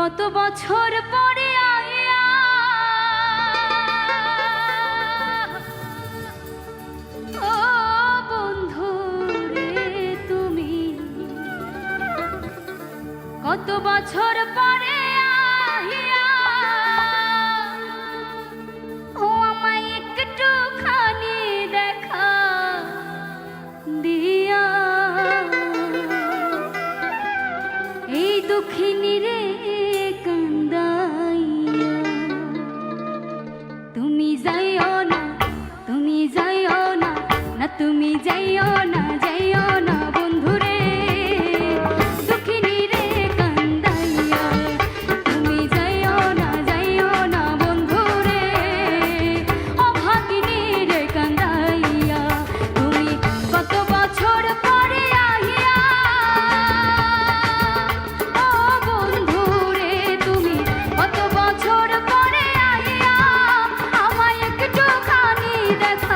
কত বছর পরে তুমি যাইও না তুমি যাইও না না তুমি যাইও না যাইও না। That's.